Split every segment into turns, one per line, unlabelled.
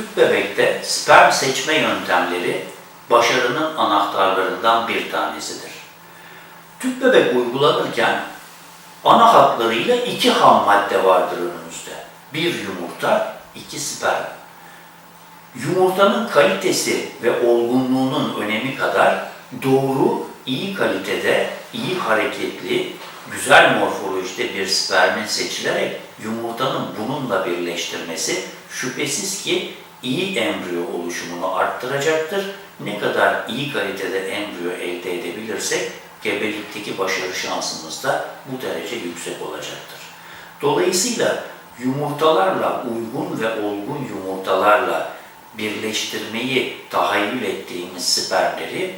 Tüp bebekte sperm seçme yöntemleri başarının anahtarlarından bir tanesidir. Tüp bebek uygulanırken ana hatlarıyla iki ham madde vardır önümüzde. Bir yumurta, iki sperm. Yumurtanın kalitesi ve olgunluğunun önemi kadar doğru, iyi kalitede, iyi hareketli, güzel morfolojide bir spermin seçilerek yumurtanın bununla birleştirmesi şüphesiz ki iyi embriyo oluşumunu arttıracaktır. Ne kadar iyi kalitede embriyo elde edebilirsek gebelikteki başarı şansımız da bu derece yüksek olacaktır. Dolayısıyla yumurtalarla, uygun ve olgun yumurtalarla birleştirmeyi tahayyül ettiğimiz spermleri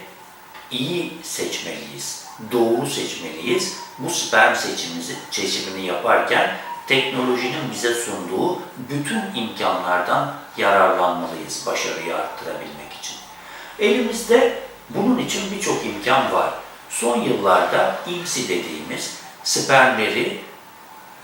iyi seçmeliyiz, doğru seçmeliyiz. Bu sperm seçimimizi, seçimini yaparken teknolojinin bize sunduğu bütün imkanlardan yararlanmalıyız başarıyı arttırabilmek için. Elimizde bunun için birçok imkan var. Son yıllarda IMSI dediğimiz spermleri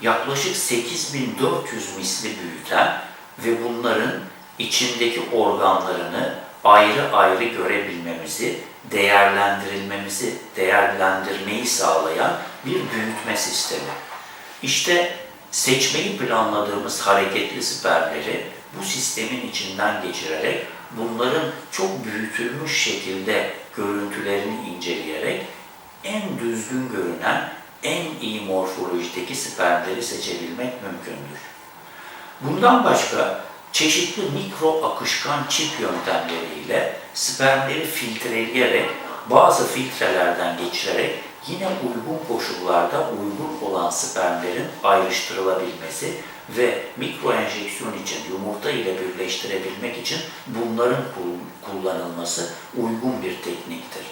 yaklaşık 8400 misli büyüten ve bunların içindeki organlarını ayrı ayrı görebilmemizi, değerlendirilmemizi, değerlendirmeyi sağlayan bir büyütme sistemi. İşte seçmeyi planladığımız hareketli spermleri bu sistemin içinden geçirerek bunların çok büyütülmüş şekilde görüntülerini inceleyerek en düzgün görünen, en iyi morfolojideki spermleri seçebilmek mümkündür. Bundan başka çeşitli mikro akışkan çip yöntemleriyle spermleri filtreleyerek bazı filtrelerden geçirerek yine uygun koşullarda uygun olan spermlerin ayrıştırılabilmesi ve mikro enjeksiyon için yumurta ile birleştirebilmek için bunların kul- kullanılması uygun bir tekniktir.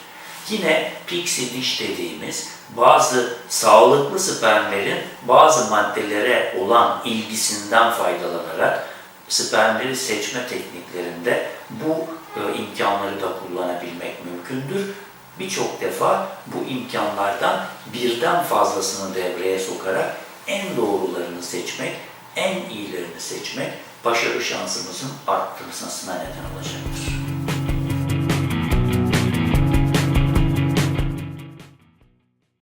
Yine pixie dish dediğimiz bazı sağlıklı spermlerin bazı maddelere olan ilgisinden faydalanarak spermleri seçme tekniklerinde bu e, imkanları da kullanabilmek mümkündür. Birçok defa bu imkanlardan birden fazlasını devreye sokarak en doğrularını seçmek, en iyilerini seçmek başarı şansımızın artmasına neden olacaktır.